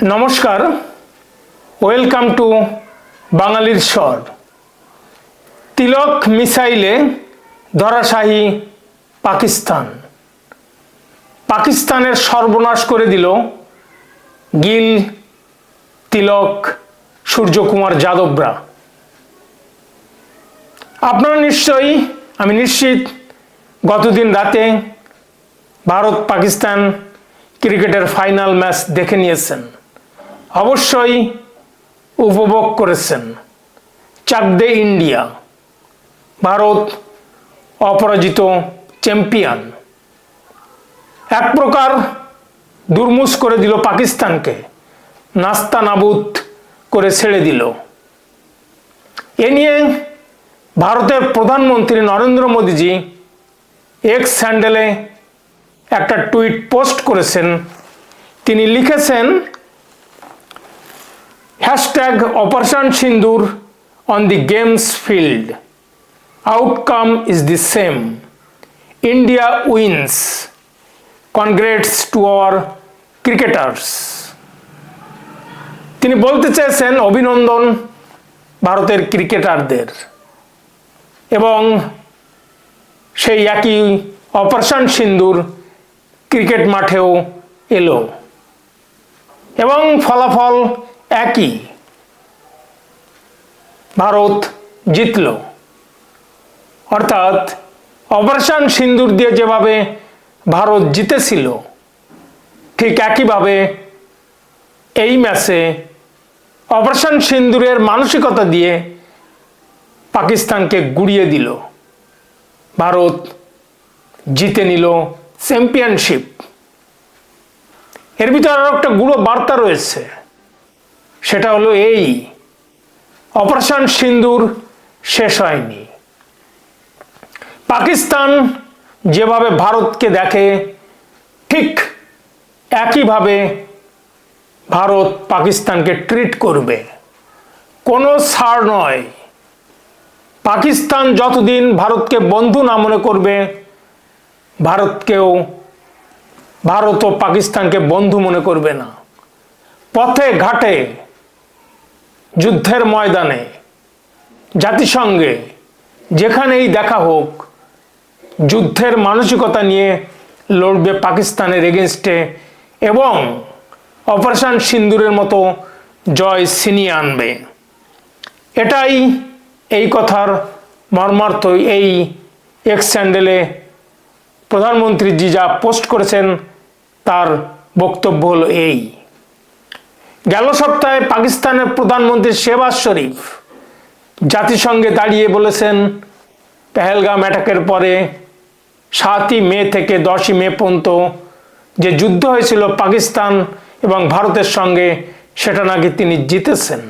নমস্কার। Welcome to বাঙালির স্বর। তিলক মিসাইলে ধরাশাহী পাকিস্তান। পাকিস্তানের সর্বনাশ করে দিল গিল, তিলক, সূর্যকুমার যাদবরা। আপনারা নিশ্চয়ই, আমি নিশ্চিত, গতদিন রাতে ভারত পাকিস্তান ক্রিকেটের ফাইনাল ম্যাচ দেখে নিয়েছেন। অবশ্যই উপভোগ করেছেন। চাক দে ইন্ডিয়া, ভারত অপরাজিত চ্যাম্পিয়ন। এক প্রকার দুর্মুষ করে দিল পাকিস্তানকে, নাস্তা নাবুদ করে ছেড়ে দিল। এ নিয়ে ভারতের প্রধানমন্ত্রী নরেন্দ্র মোদীজি এক্স স্যান্ডেলে একটা টুইট পোস্ট করেছেন। তিনি লিখেছেন hashtag operation Sindoor on the games field outcome is the same India wins congrats to our cricketers তিনি বলতে চেয়েছেন অভিনন্দন ভারতের ক্রিকেটারদের। এবং সেই একই অপারেশন সিন্দুর ক্রিকেট মাঠেও এলো। এবং ফলাফল একই। ভারত জিতল। অর্থাৎ অপারেশন সিন্দুর দিয়ে যেভাবে ভারত জিতেছিল, ঠিক একইভাবে এই ম্যাচে অপারেশন সিন্দুরের মানসিকতা দিয়ে পাকিস্তানকে গুড়িয়ে দিল। ভারত জিতে নিল চ্যাম্পিয়নশিপ। এর ভিতরে আরও একটা গুঁড়ো বার্তা রয়েছে। সেটা হলো এই, অপারেশন সিন্দুর শেষ হয়নি। পাকিস্তান যেভাবে ভারতকে দেখে, ঠিক একইভাবে ভারত পাকিস্তানকে ট্রিট করবে। কোনো ছাড় নয়। পাকিস্তান যতদিন ভারতকে বন্ধু না মনে করবে, ভারতকেও, ভারত ও পাকিস্তানকে বন্ধু মনে করবে না। পথে ঘাটে যুদ্ধের ময়দানে, জাতিসংঘে, যেখানেই দেখা হোক, যুদ্ধের মানসিকতা নিয়ে লড়বে পাকিস্তানের এগেনস্টে এবং অপারেশন সিন্দুরের মতো জয় ছিনিয়ে আনবে। এটাই এই কথার মর্মার্থ। এই এক্স স্যান্ডেলে প্রধানমন্ত্রী জি যা পোস্ট করেছেন, তার বক্তব্য হলো এই। গেল সপ্তাহে পাকিস্তানের প্রধানমন্ত্রী শেবাজ শরীফ জাতিসংঘে দাঁড়িয়ে বলেছেন, পেহেলগাম অ্যাটাকের পরে সাতই মে থেকে দশই মে পর্যন্ত যে যুদ্ধ হয়েছিল পাকিস্তান এবং ভারতের সঙ্গে, সেটা নাকি তিনি জিতেছেন।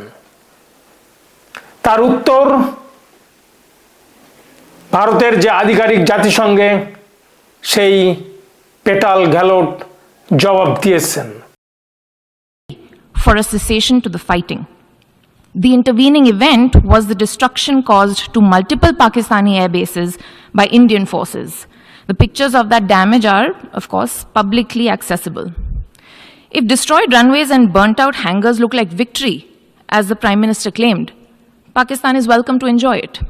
তার উত্তর, ভারতের যে আধিকারিক জাতিসংঘে সেই পেটাল গ্যালোট জবাব দিয়েছেন। For a cessation to the fighting. The intervening event was the destruction caused to multiple Pakistani air bases by Indian forces. The pictures of that damage are, of course, publicly accessible. If destroyed runways and burnt out hangars look like victory, as the Prime Minister claimed, Pakistan is welcome to enjoy it.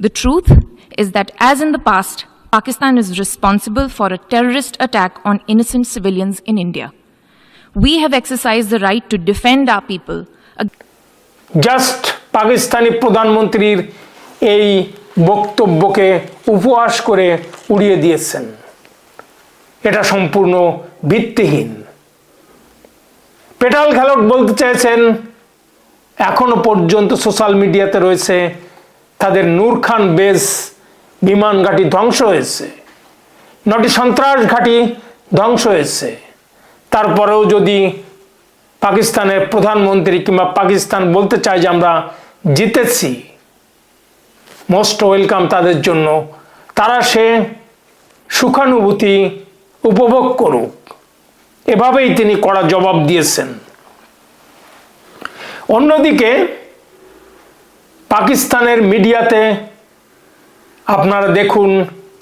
The truth is that, as in the past, Pakistan is responsible for a terrorist attack on innocent civilians in India. We have exercised the right to defend our people. Just Pakistani প্রধানমন্ত্রীর এই বক্তব্যকে উপহাস করে উড়িয়ে দিয়েছেন। এটা সম্পূর্ণ ভিত্তিহীন। পেটাল ঘ্যালট বলতে চাইছেন এখনও পর্যন্ত সোশ্যাল মিডিয়াতে রয়েছে, তাদের নূর খান বেস বিমান ঘাঁটি ধ্বংস হয়েছে। নটি সন্ত্রাস ঘাঁটি ধ্বংস হয়েছে। তারপরেও যদি পাকিস্তানের প্রধানমন্ত্রী কিংবা পাকিস্তান বলতে চায় যে আমরা জিতেছি মোস্ট ওয়েলকাম তাদের জন্য, তারা সে সুখানুভূতি উপভোগ করুক। এভাবেই তিনি কড়া জবাব দিয়েছেন। অন্যদিকে পাকিস্তানের মিডিয়াতে আপনারা দেখুন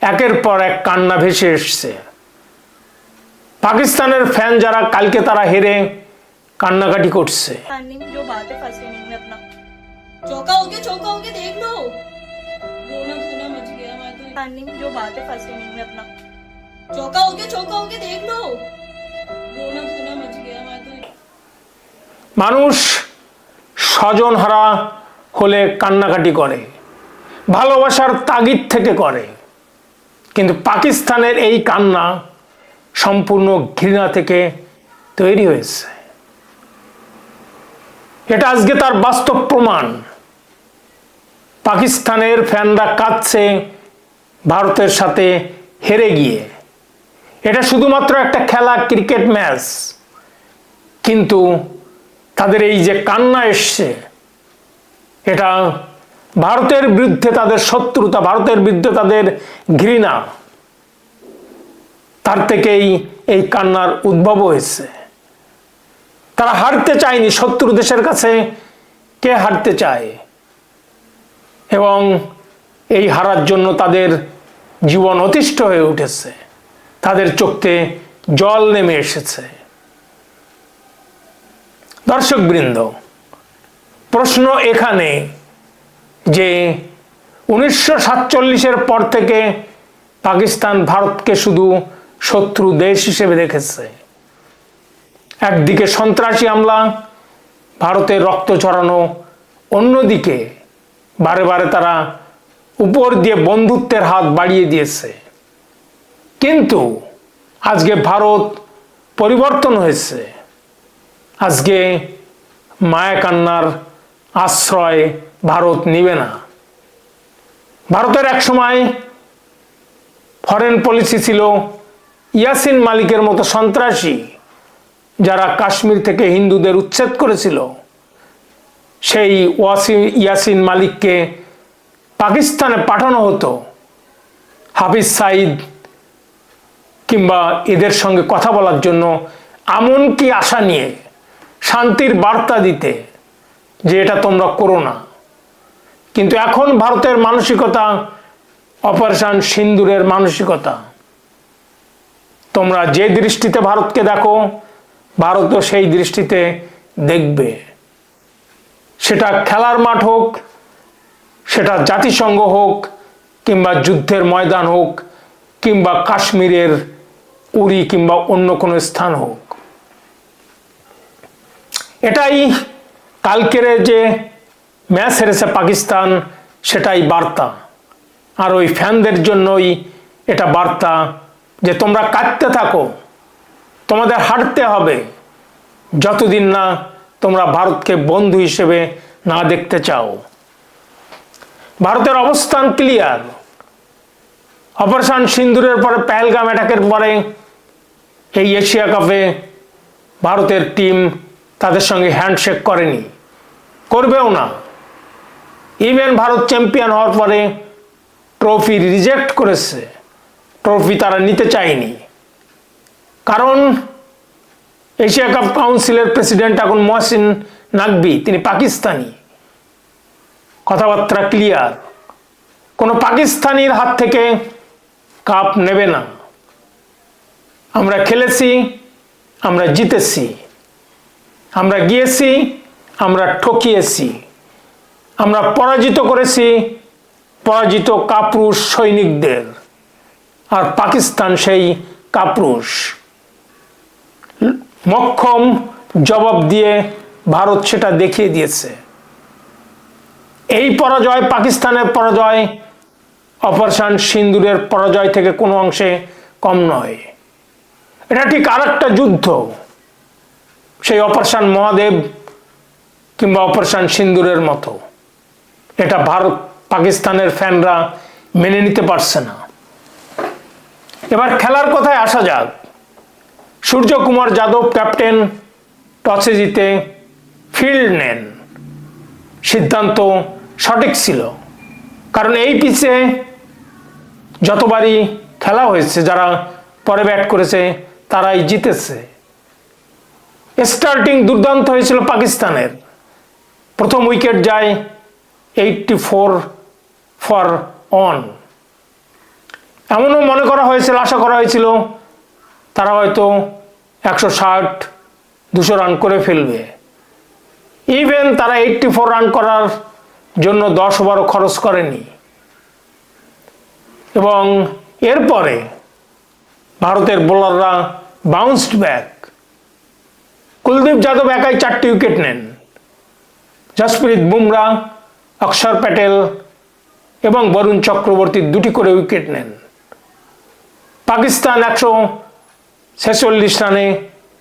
একের পর এক কান্না ভেসে এসছে। পাকিস্তানের ফ্যান যারা কালকে তারা হেরে কান্নাকাটি করছে। মানুষ স্বজন হারা হলে কান্নাকাটি করে ভালোবাসার তাগিদ থেকে করে কিন্তু পাকিস্তানের এই কান্না সম্পূর্ণ ঘৃণা থেকে তৈরি হয়েছে। এটা আজকে তার বাস্তব প্রমাণ। পাকিস্তানের ফ্যানরা কাঁদছে, ভারতের সাথে হেরে গিয়ে। এটা শুধুমাত্র একটা খেলা, ক্রিকেট ম্যাচ। কিন্তু তাদের এই যে কান্না এসছে, এটা ভারতের বিরুদ্ধে তাদের শত্রুতা, ভারতের বিরুদ্ধে তাদের ঘৃণা তার থেকেই এই কান্নার উদ্ভব হয়েছে। তারা হারতে চায়নি শত্রু দেশের কাছে, কে হারতে চায়? এবং এই হারার জন্য তাদের জীবন অতিষ্ঠ হয়ে উঠেছে। তাদের চোখতে জল নেমে এসেছে। দর্শকবৃন্দ, প্রশ্ন এখানে যে উনিশশো সাতচল্লিশের পর থেকে পাকিস্তান, ভারতকে শুধু শত্রু দেশ হিসেবে দেখেছে। একদিকে সন্ত্রাসী হামলা, ভারতের রক্ত ছড়ানো, অন্যদিকে বারে বারে তারা উপর দিয়ে বন্ধুত্বের হাত বাড়িয়ে দিয়েছে। কিন্তু আজকে ভারত পরিবর্তন হয়েছে। আজকে মায়া কান্নার আশ্রয় ভারত নিবে না। ভারতের এক সময় ফরেন পলিসি ছিল ইয়াসিন মালিকের মতো সন্ত্রাসী যারা কাশ্মীর থেকে হিন্দুদের উচ্ছেদ করেছিল, সেই ওয়াসি, ইয়াসিন মালিককে পাকিস্তানে পাঠানো হতো। হাফিজ সাইদ কিংবা এদের সঙ্গে কথা বলার জন্য এমন কি আশা নিয়ে শান্তির বার্তা দিতে যে এটা তোমরা করো না। কিন্তু এখন ভারতের মানসিকতা, অপারেশন সিন্দুরের মানসিকতা তোমরা যে দৃষ্টিতে ভারতকে দেখো, ভারতও সেই দৃষ্টিতে দেখবে। সেটা খেলার মাঠ হোক, সেটা জাতিসংঘ হোক, কিংবা যুদ্ধের ময়দান হোক, কিংবা কাশ্মীরের উড়ি কিংবা অন্য কোনো স্থান হোক। এটাই কালকের যে ম্যাচ হেরেছে পাকিস্তান, সেটাই বার্তা। আর ওই ফ্যানদের জন্যই এটা বার্তা যে তোমরা কাঁদতে থাকো, তোমাদের হাঁটতে হবে। যতদিন না তোমরা ভারতকে বন্ধু হিসেবে না দেখতে চাও। ভারতের অবস্থান ক্লিয়ার অপারেশন সিন্দুরের পরে, পেহেলগাম অ্যাটাকের পরে এই এশিয়া কাপে ভারতের টিম তাদের সঙ্গে হ্যান্ডশেক করেনি। করবেও না। ইভেন ভারত চ্যাম্পিয়ন হওয়ার পরে ট্রফি রিজেক্ট করেছে। ট্রফি তারা নিতে চায়নি। কারণ এশিয়া কাপ কাউন্সিলের প্রেসিডেন্ট এখন মহসিন নাকবি তিনি পাকিস্তানি। কথাবার্তা ক্লিয়ার কোনো পাকিস্তানির হাত থেকে কাপ নেবে না। আমরা খেলেছি, আমরা জিতেছি। আমরা গিয়েছি, আমরা ঠকিয়েছি। আমরা পরাজিত করেছি পরাজিত কাপুরুষ সৈনিকদের। আর পাকিস্তান সেই কাপুরুষ। মক্ষম জবাব দিয়ে ভারত সেটা দেখিয়ে দিয়েছে। এই পরাজয়, পাকিস্তানের পরাজয়, অপারেশন সিন্দুরের পরাজয় থেকে কোনো অংশে কম নয়। এটা ঠিক আর একটা যুদ্ধ। সেই অপারেশন মহাদেব কিংবা অপারেশন সিন্দুরের মতো। এটা ভারত, পাকিস্তানের ফ্যানরা মেনে নিতে পারছে না। এবার খেলার কথায় আসা যাক। সূর্যকুমার যাদব ক্যাপ্টেন টসে জিতে ফিল্ড নেন। সিদ্ধান্ত সঠিক ছিল। কারণ এই পিচে যতবারই খেলা হয়েছে, যারা পরে ব্যাট করেছে, তারাই জিতেছে। স্টার্টিং দুর্দান্ত হয়েছিল পাকিস্তানের। প্রথম উইকেট যায় এইটটি ফোর ফর অন এমনও মনে করা হয়েছিল, আশা করা হয়েছিল, তারা হয়তো একশো ষাট, দুশো রান করে ফেলবে। ইভেন তারা এইটটি ফোর রান করার জন্য দশ ওভারও খরচ করেনি। এবং এরপরে ভারতের বোলাররা বাউন্সড ব্যাক কুলদীপ যাদব একাই চারটি উইকেট নেন। জসপ্রীত বুমরা, অক্ষর প্যাটেল এবং বরুণ চক্রবর্তী দুটি করে উইকেট নেন। পাকিস্তান একশো ছেচল্লিশ রানে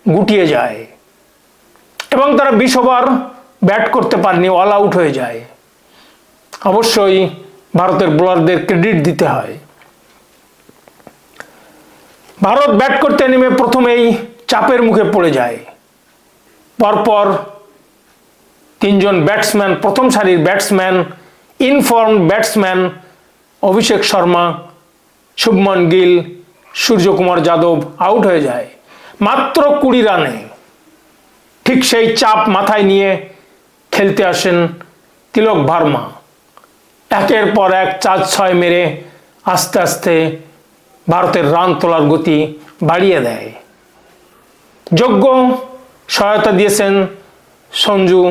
গুটিয়ে যায়। এবং তারা বিশ ওভার ব্যাট করতে পারেনি অল আউট হয়ে যায়। অবশ্যই ভারতের বোলারদের ক্রেডিট দিতে হয়। ভারত ব্যাট করতে নেমে প্রথমেই চাপের মুখে পড়ে যায়। পরপর তিনজন ব্যাটসম্যান, প্রথম সারির batsman in form batsman Abhishek Sharma, Shubman Gill Suryakumar Yadav out হয়ে যায়। মাত্র কুড়ি রানে ঠিক সেই চাপ মাথায় নিয়ে খেলতে আসেন তিলক ভার্মা। একের পর এক চার ছয় মেরে আস্তে আস্তে ভারতের রান তোলার গতি বাড়িয়ে দেয়। যোগ্য সহায়তা দিয়েছেন সঞ্জু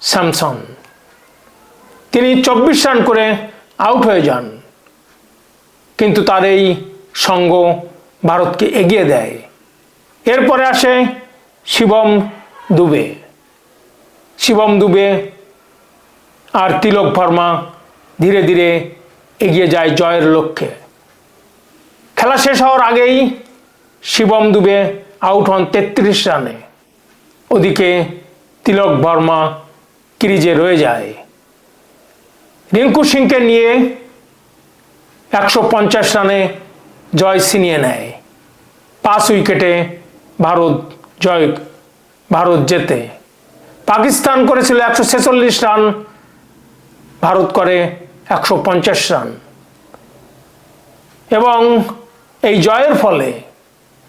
স্যামসন। তিনি চব্বিশ রান করে আউট হয়ে যান। কিন্তু তার এই সঙ্গ ভারতকে এগিয়ে দেয়। এরপরে আসে শিবম দুবে। শিবম দুবে আর তিলক ভার্মা ধীরে ধীরে এগিয়ে যায় জয়ের লক্ষ্যে। খেলা শেষ হওয়ার আগেই শিবম দুবে আউট হন তেত্রিশ রানে। ওদিকে তিলক বর্মা ক্রিজে রয়ে যায়। রিঙ্কু সিংকে নিয়ে একশো পঞ্চাশ রানে জয় ছিনিয়ে নেয়। পাঁচ উইকেটে ভারত জয়, ভারত জেতে। পাকিস্তান করেছিল একশো ছেচল্লিশ রান, ভারত করে একশো পঞ্চাশ রান। এবং এই জয়ের ফলে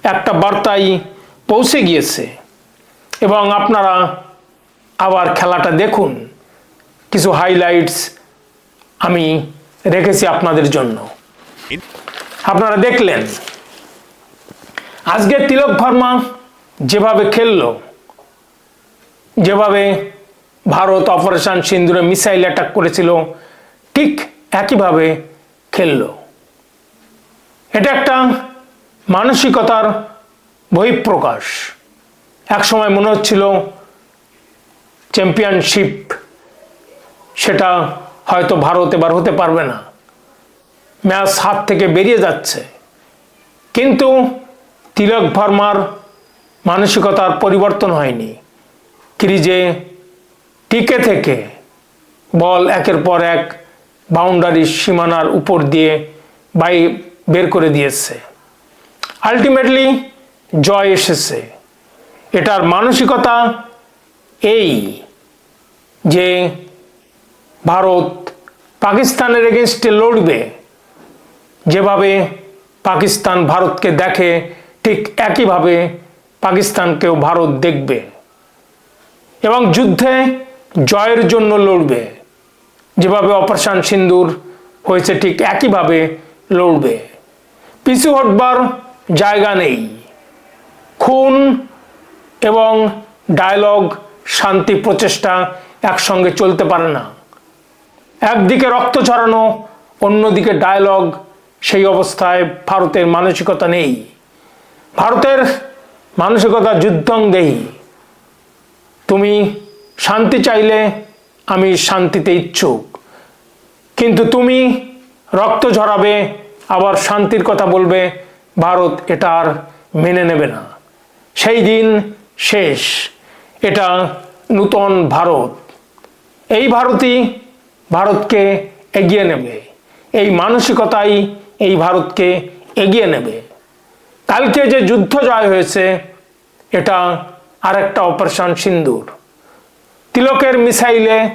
একটা বার্তাই পৌঁছে গিয়েছে। এবং আপনারা আবার খেলাটা দেখুন। কিছু হাইলাইটস আমি রেখেছি আপনাদের জন্য। আপনারা দেখলেন। আজকে তিলক ভার্মা যেভাবে খেললো, যেভাবে ভারত অপারেশন সিন্দুরে মিসাইল অ্যাটাক করেছিল, ঠিক একইভাবে খেলল। এটা একটা মানসিকতার বহিঃপ্রকাশ। একসময় মনে হচ্ছিল চ্যাম্পিয়নশিপ সেটা হয়তো ভারত এবার হতে পারবে না। ম্যাচ হাত থেকে বেরিয়ে যাচ্ছে। কিন্তু তিলক ভার্মার মানসিকতার পরিবর্তন হয়নি। ক্রিজে টিকে থেকে বল একের পর এক বাউন্ডারি সীমানার উপর দিয়ে বাই বের করে দিয়েছে। আলটিমেটলি জয় এসেছে। এটার মানসিকতা এই যে ভারত পাকিস্তানের এগেনস্টে লড়বে। যেভাবে পাকিস্তান ভারতকে দেখে, ঠিক একইভাবে পাকিস্তানকেও ভারত দেখবে এবং যুদ্ধে জয়ের জন্য লড়বে। যেভাবে অপারেশন সিন্দুর হয়েছে, ঠিক একইভাবে লড়বে। পিছু হটবার জায়গা নেই। খুন এবং ডায়লগ, শান্তি প্রচেষ্টা একসঙ্গে চলতে পারে না। একদিকে রক্ত ছড়ানো, অন্যদিকে ডায়লগ সেই অবস্থায় ভারতের মানসিকতা নেই। ভারতের মানসিকতা যুদ্ধং দেই তুমি শান্তি চাইলে আমি শান্তিতে ইচ্ছুক। কিন্তু তুমি রক্ত ঝরাবে, আবার শান্তির কথা বলবে, ভারত এটা আর মেনে নেবে না। সেই দিন শেষ। এটা নূতন ভারত। এই ভারতই ভারতকে এগিয়ে নেবে। এই মানসিকতাই এই ভারতকে এগিয়ে নেবে। কালকে যে যুদ্ধ জয় হয়েছে, এটা আর একটা অপারেশন সিন্দুর। তিলকের মিসাইলে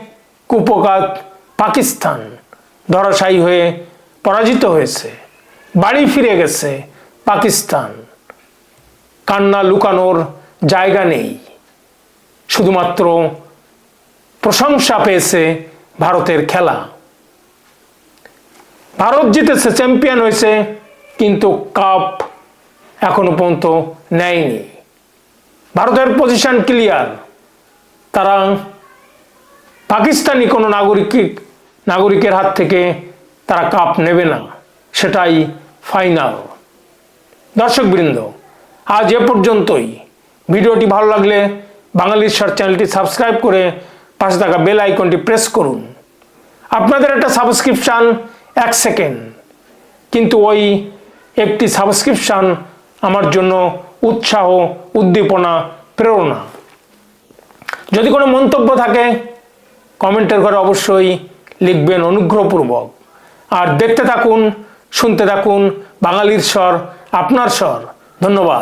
কুপকাত পাকিস্তান ধরাশায়ী হয়ে পরাজিত হয়েছে। বাড়ি ফিরে গেছে পাকিস্তান। কান্না লুকানোর জায়গা নেই। শুধুমাত্র প্রশংসা পেয়েছে ভারতের খেলা। ভারত জিতেছে চ্যাম্পিয়ন হয়েছে, কিন্তু কাপ এখনও পর্যন্ত নেয়নি। ভারতের পজিশন ক্লিয়ার তারা পাকিস্তানি কোনো নাগরিক, নাগরিকের হাত থেকে তারা কাপ নেবে না। সেটাই ফাইনাল দর্শকবৃন্দ, আজ এ পর্যন্তই। ভিডিওটি ভালো লাগলে বাঙালির শর্ট চ্যানেলটি সাবস্ক্রাইব করে পাশে থাকা বেল আইকনটি প্রেস করুন। আপনাদের একটা সাবস্ক্রিপশান এক সেকেন্ড। কিন্তু ওই একটি সাবস্ক্রিপশান আমার জন্য উৎসাহ, উদ্দীপনা, প্রেরণা। যদি কোনো মন্তব্য থাকে, কমেন্টের ঘরে অবশ্যই লিখবেন অনুগ্রহপূর্বক। আর দেখতে থাকুন, শুনতে থাকুন, বাঙালির স্বর, আপনার স্বর। ধন্যবাদ।